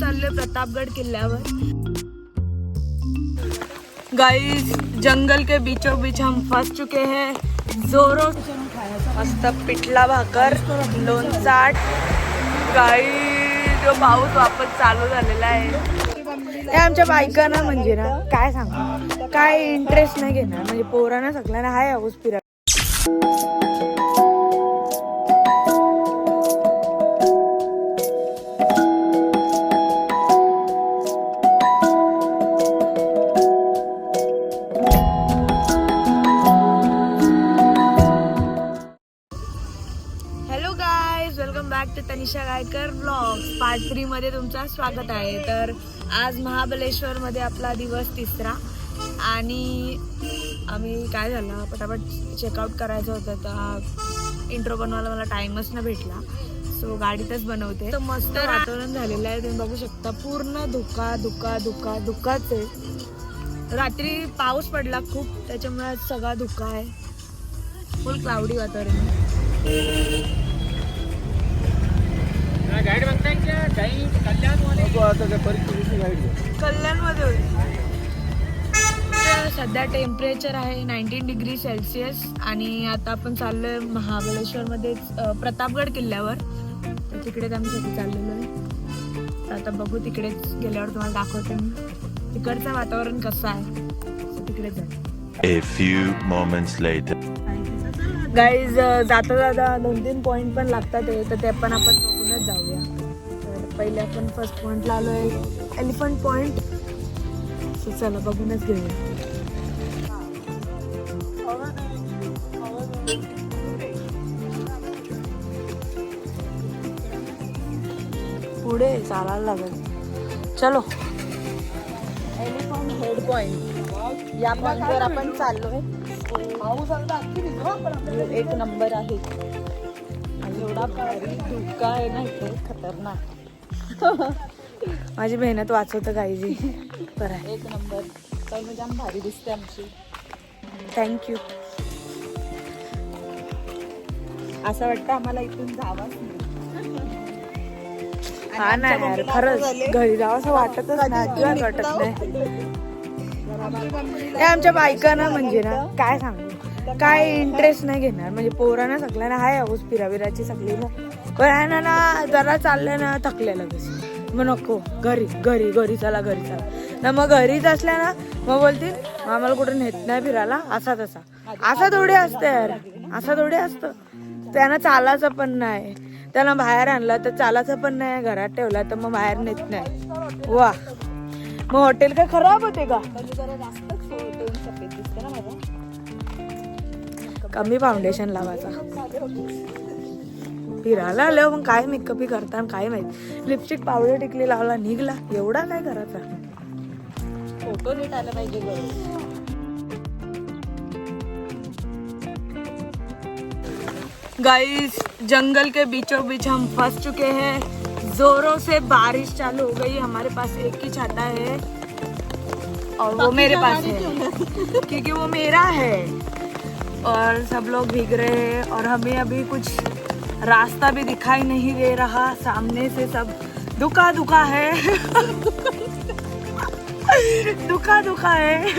चाललोय प्रतापगड किल्ल्यावर. गाईज जंगल के बीचों बीच हम फंस चुके हैं. जोरो मस्त पिठला भाकर लोणचाट गाई जो पाऊस वापस चालू झालेला आहे. हे आमच्या बायकांना म्हणजे ना काय सांगू? काय इंटरेस्ट नाही घेणार. म्हणजे पोरांना सगळ्यांना हाय हाऊस फिरा Tanisha Gaikar blog part three मध्ये तुमचं स्वागत आहे. तर आज महाबलेश्वर मध्ये आपला दिवस तिसरा आणि आम्ही काय झालं पटापट चेकआउट करायचं होतं तर इंट्रो बनवायला मला टाइमच न भेटला. सो गाडीतच बनवते. तर मस्त वातावरण झालेलं आहे तुम्ही बघू शकता. पूर्ण धुका धुका धुका धुकाच आहे. रात्री पाऊस पडला खूप त्याच्यामुळे आज सगळा धुका आहे. फुल क्लाउडी वातावरण आहे. कल्याणमध्ये सध्या टेम्परेचर आहे नाईन्टीन डिग्री सेल्सिअस आणि आता आपण चाललोय महाबळेश्वरमध्ये प्रतापगड किल्ल्यावर. तर तिकडेच आम्ही सगळे चाललेलो आहे. तर आता बघू तिकडेच गेल्यावर तुम्हाला दाखवते मी. तिकडचं वातावरण कसं आहे? तिकडेच जाऊ. A few moments later. Guys जाता जाता दोन तीन पॉईंट पण लागतात हे, तर ते पण आपण पहिले आपण फर्स्ट पॉईंटला आलो आहे. एलिफंट पॉईंट सो चला बघूनच घेऊया. पुढे चालायला लागेल. चलो. एलिफंट हेड पॉईंट या पॉईंटवर आपण चाललोय. एक नंबर आहे. आणि एवढा भारी धुका आहे ना इथे खतरनाक. माझी मेहनत वाचवतं काहीजी बरं आहे. एक नंबर. जाम भारी दिसते आमची. थँक्यू असं वाटतं आम्हाला इथून जावंच हा ना यार खरंच घरी जावं असं वाटतच नाही अजिबात वाटत नाही. हे आमच्या बायकांना म्हणजे ना काय सांगू? काय इंटरेस्ट नाही घेणार. म्हणजे पोरांना सगळ्यांना हाय हाऊस फिराविराची सगळी ना पण आहे ना ना जरा चाललं ना थकले लगेच मग नको घरी घरी घरी चला घरी चला. ना मग घरीच असल्या ना मग बोलतील आम्हाला कुठं नेत नाही फिरायला असा तसा. असं थोडी असतं यार. असं थोडी असतं. त्यांना चालायचं पण नाही. त्यांना बाहेर आणलं तर चालायचं पण नाही घरात ठेवलं तर मग बाहेर नेत नाही. वा मग हॉटेल काय खराब होते का? कमी फाउंडेशन लावायचा. फिरायला आलं मग काय मेकअप करता काय माहीत. लिपस्टिक पावडर टिकली लावला निघला. एवढा काय करायचा? फोटो नीट आला पाहिजे गाइस जंगल के बीचों बीच हम फंस चुके हैं. जोरों से बारिश चालू हो गई. हमारे पास एक ही छाता है और वो मेरे पास है? क्योंकि वो मेरा है। और सब लोग भीग रहे हैं और हमें अभी कुछ रास्ता भी दिखाई नहीं दे रहा। सामने से सब दुखा दुखा है। दुखा दुखा है।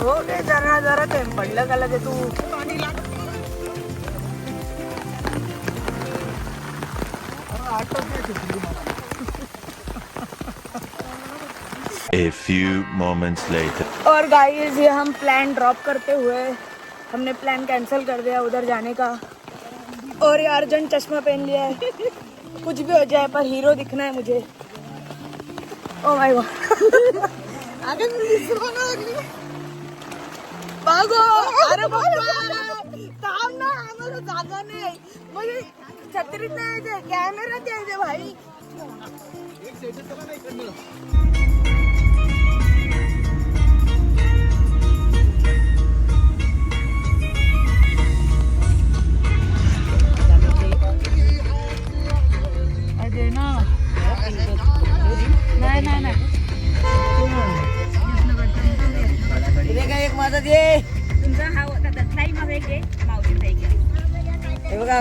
हो गे जरा जरा, ते पडलं का लगे तू। A few moments later. और गाइस ये हम प्लान ड्रॉप करते हुए हमने प्लान कैंसिल कर दिया उधर जाने का। और ये अर्जेंट चश्मा पहन लिया है। कुछ भी हो जाए पर हीरो दिखना है मुझे। ओ माय गॉड बागो अरे बाबा थांब ना आम्हाला जागा नाही। म्हणजे छत्रीत नाही यायचे कॅमेरात यायचे भाई। अरे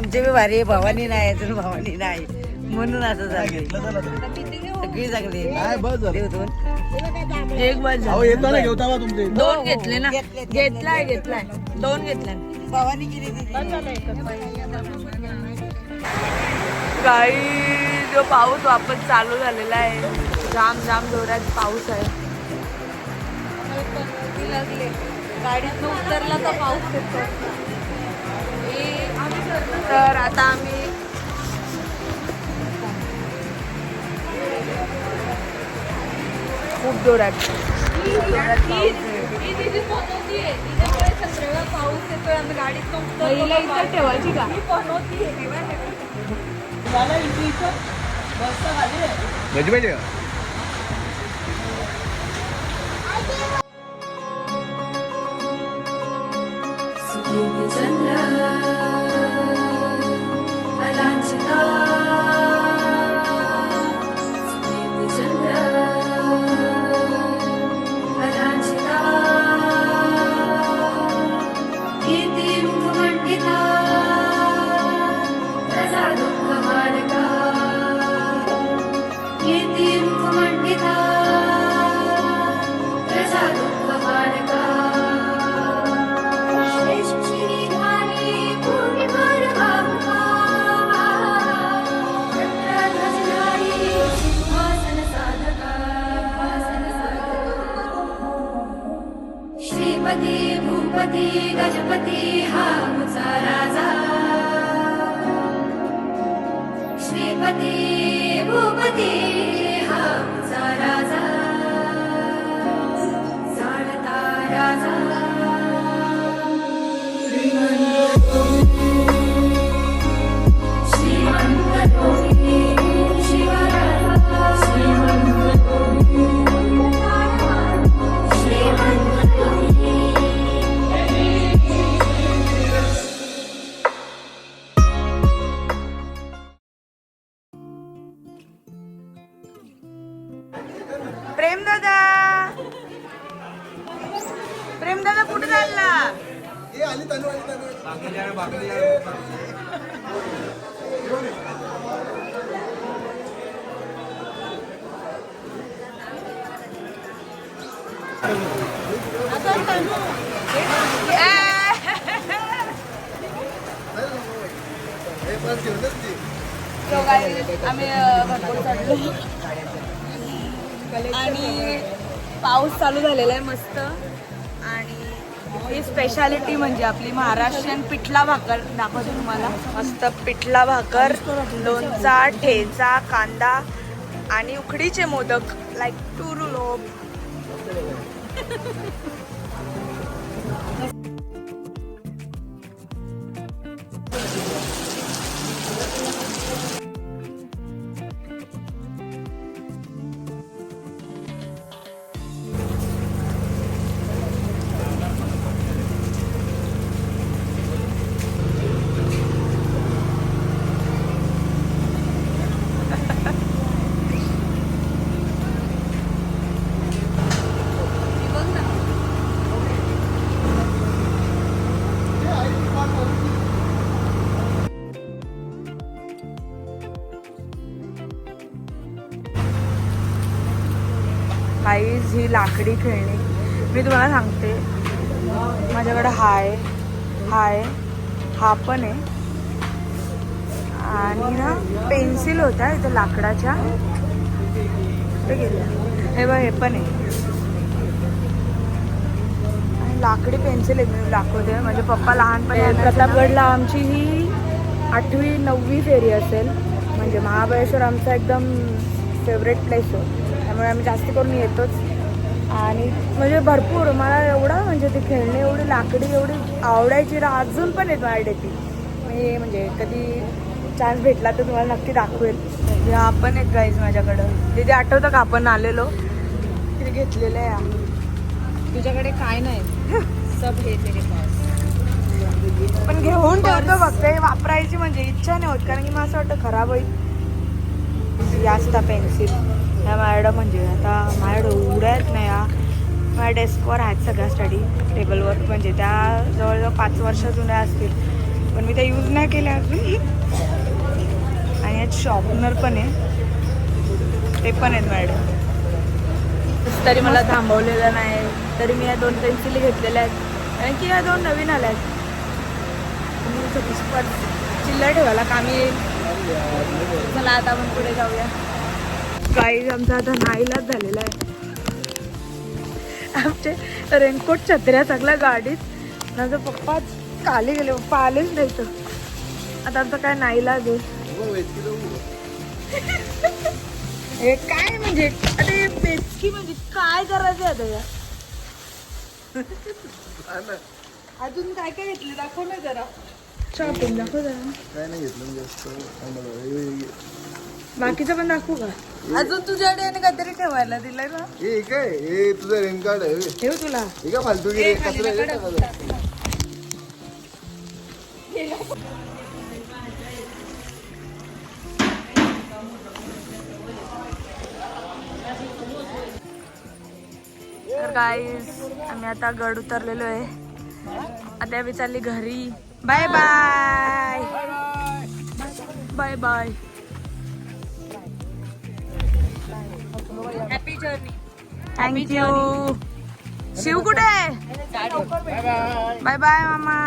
आमचे बी भारी आहे भवानी नाही अजून भवानी नाही. म्हणून असं झालं सगळी चांगली एक बस अहो येतो ना घेऊता तुमचे. दोन घेतले ना. घेतलाय घेतलाय. दोन घेतलाय भावानी काही जो पाऊस वापस चालू झालेला आहे. जाम जाम जोरात पाऊस आहे. लागले. गाडीत उतरला तर पाऊस येतो. तर आता आम्ही खूप जोरात. आहे. पहिला इथं ठेवायची का? भजी पाहिजे श्रीपती भूपती गजपती हा मुचा राजा. श्रीपती भूपती हा मुचा राजा. जाणता राजा. प्रेम दादा प्रेम दादा कुठे चालला आम्ही भरपूर चढलो आणि पाऊस चालू झालेला आहे मस्त. आणि ही स्पेशालिटी म्हणजे आपली महाराष्ट्रीयन पिठला भाकर. दाखवतो तुम्हाला. मस्त पिठला भाकर लोणचा ठेचा कांदा आणि उकडीचे मोदक लाईक टुरू लोक लाकडी खेळणी. मी तुम्हाला सांगते. माझ्याकडे हा आहे हा आहे हा पण आहे. आणि ना पेन्सिल होत्या इथे लाकडाच्या. कुठे गेल्या. हे बघ हे पण आहे. आणि लाकडी पेन्सिल आहे मी दाखवते. म्हणजे पप्पा लहानपणी प्रतापगडला आमची ही आठवी नववी फेरी असेल. म्हणजे महाबळेश्वर आमचा एकदम फेवरेट प्लेस आहे त्यामुळे आम्ही जास्त करून येतोच. आणि म्हणजे भरपूर मला एवढा म्हणजे ते खेळणे एवढी लाकडी एवढी आवडायची. ना अजून पण येत माझ्या ती मी म्हणजे कधी चान्स भेटला तर तुम्हाला नक्की दाखवेल. म्हणजे हा पण एक गाईज माझ्याकडं. तिथे आठवतं का आपण आलेलो? तिथे घेतलेलं आहे. तुझ्याकडे काय नाही. सब हे तेरे पास. पण घेऊन ठेवतो फक्त. हे वापरायची म्हणजे इच्छा नाही होत. कारण की मला असं वाटतं खराब होईल. जास्त पेन्सिल ह्या माझ्याकडं म्हणजे आता माझ्याकडं एवढ्या आहेत ना या माझ्या डेस्कवर आहेत सगळ्या स्टडी टेबलवर म्हणजे त्या जवळजवळ पाच वर्ष जुन्या असतील. पण मी त्या यूज नाही केल्या अजून. आणि यात शॉर्पनर पण आहे. ते पण आहेत मॅडम तरी मला थांबवलेलं नाही. तरी मी या दोन पेन्सिली घेतलेल्या आहेत. कारण की या दोन नवीन आल्या आहेत. आणि चिल्लर ठेवायला. कामी येईल. चला आता आपण पुढे जाऊया. गाईज आमचा आता नाईलाच झालेला आहे. आमचे रेनकोट छत्र्या सगळ्या गाडीत. माझं पप्पा काली गेले पप्पा आलेच नाही तर आता आमचं काय नाईलाज आहे. हे काय म्हणजे? अरे बेचकी म्हणजे काय करायचं आता या? अजून काय काय घेतले? दाखव ना जरा. शॉपिंग दाखव जरा. काय नाही घेतलं जास्त बाकीचं पण दाखवू का? अजून आणि काहीतरी ठेवायला दिलंय ना? हे काय हे तुझं रेन कार्ड आहे ठेव तुला. हे का फालतू गे कचरा आहे? का? तर गाईस आम्ही आता गड उतरलेलो आहे. आता आम्ही चालली घरी. Bye bye bye bye happy journey thank you Shiv कुठे? बाय बाय मामा.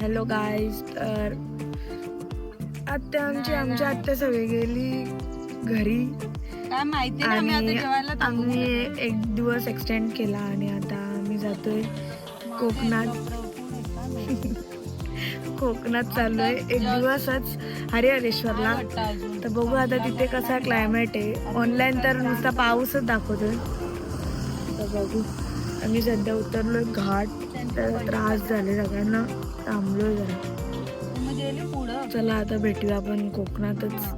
हॅलो गाईज तर आत्या आमची आमची आत्या सगळी गेली घरी. काय माहिती आम्ही एक दिवस एक्सटेंड केला आणि आता जातोय. कोकणात. कोकणात चाललोय. एक दिवसच हरिहरेश्वरला. तर बघू आता तिथे कसा क्लायमेट आहे. ऑनलाईन तर नुसता पाऊसच दाखवतोय. तर बघू. आम्ही सध्या उतरलोय घाट. तर त्रास झाले सगळ्यांना. थांबलोय जरा. चला आता भेटूया आपण कोकणातच.